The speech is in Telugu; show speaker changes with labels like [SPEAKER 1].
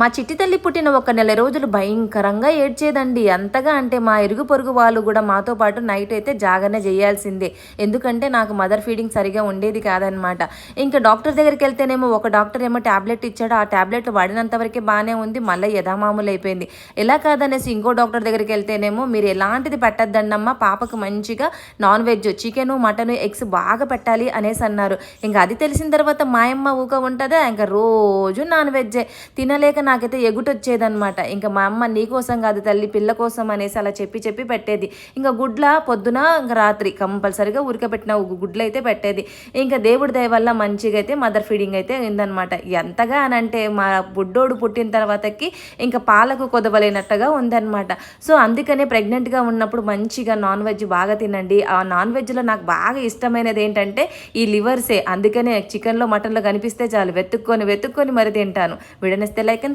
[SPEAKER 1] మా చిట్టి తల్లి పుట్టిన ఒక నెల రోజులు భయంకరంగా ఏడ్చేదండి. అంతగా అంటే మా ఇరుగు పొరుగు వాళ్ళు కూడా మాతో పాటు నైట్ అయితే జాగరణ చేయాల్సిందే. ఎందుకంటే నాకు మదర్ ఫీడింగ్ సరిగా ఉండేది కాదనమాట ఇంకా డాక్టర్ దగ్గరికి వెళ్తేనేమో ఒక డాక్టర్ ఏమో టాబ్లెట్ ఇచ్చాడు. ఆ టాబ్లెట్ వాడినంత వరకే బాగానే ఉంది. మళ్ళీ యథామామూలు అయిపోయింది. ఎలా కాదనేసి ఇంకో డాక్టర్ దగ్గరికి వెళ్తేనేమో మీరు ఎలాంటిది పెట్టద్దండమ్మా? పాపకు మంచిగా non veg chicken mutton eggs బాగా పెట్టాలి అనేసి అన్నారు. ఇంకా అది తెలిసిన తర్వాత మా అమ్మ ఊక ఉంటుందా? ఇంకా రోజు నాన్ వెజ్జే. తినలేక నాకైతే ఎగుటొచ్చేదనమాట ఇంకా మా అమ్మ నీ కోసం కాదు తల్లి పిల్ల కోసం అనేసి అలా చెప్పి చెప్పి పెట్టేది. ఇంకా గుడ్ల పొద్దున ఇంకా రాత్రి కంపల్సరిగా ఉడకబెట్టిన గుడ్లు అయితే పెట్టేది. ఇంకా దేవుడి దయ వల్ల మంచిగా అయితే మదర్ ఫీడింగ్ అయితే అయిందనమాట ఎంతగా అని అంటే మా బుడ్డోడు పుట్టిన తర్వాతకి ఇంకా పాలకు కొదవలేనట్టుగా ఉందన్నమాట. సో అందుకనే ప్రెగ్నెంట్గా ఉన్నప్పుడు మంచిగా నాన్ వెజ్ బాగా తినండి. ఆ నాన్ వెజ్లో నాకు బాగా ఇష్టమైనది ఏంటంటే ఈ లివర్సే. అందుకనే చికెన్లో మటన్లో కనిపిస్తే చాలు. వెతుక్కొని వెతుక్కొని మరి తింటాను. విడనిస్తే లైక్ అండ్